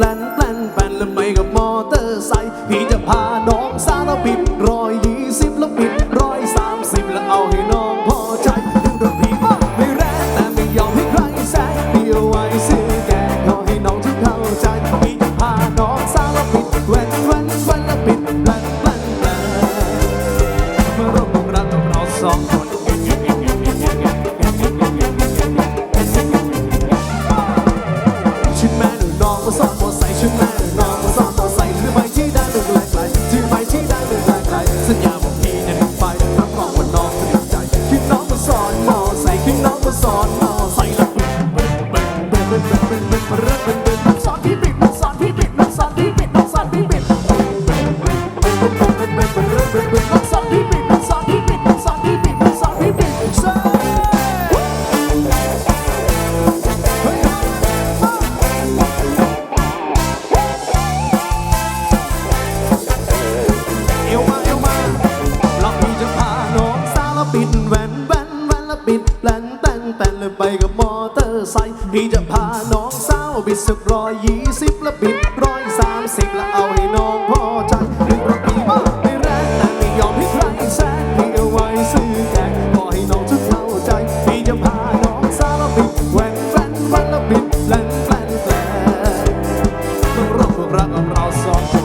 แปลนแปลนแปลนแล้วไม่กับมอเตอร์ไซค์พี่จะพาน้องซารปิดร้อยยี่สิบแล้วปิดร้อยสามสิบแล้วเอาให้น้องพอใจถึงรถพี่ก็ไม่แรงแต่ไม่ยอมให้ใครแซงพี่เอาไว้ซื้อแกขอให้น้องที่เข้าใจพี่จะพาน้องซารปิดแว่นแว่นแว่น สัญญาบอกพี่จะทำไปรับรองว่าน้องจะติดใจคือน้องมาสอนมอใส่คือน้องมาสอนมอ ปิดแลนแต่งแต่งเลยไปกับมอเตอร์ไซค์พี่จะพาน้องสาวบิดสักร้อยยี่สิบแล้วบิดร้อยสามสิบแล้วเอาให้น้องพอใจหรือว่าพี่บ้ไม่แรงแต่ไม่ยอมให้ใครแซงพี่เอาไว้ซื้อแกงอให้น้องจะเข้าใจพี่จะพาน้องสาวแล้บิดแหวนแฟนวันล้บิดแลนแฟนแฟนต้องรักพวกรักกัเราสอง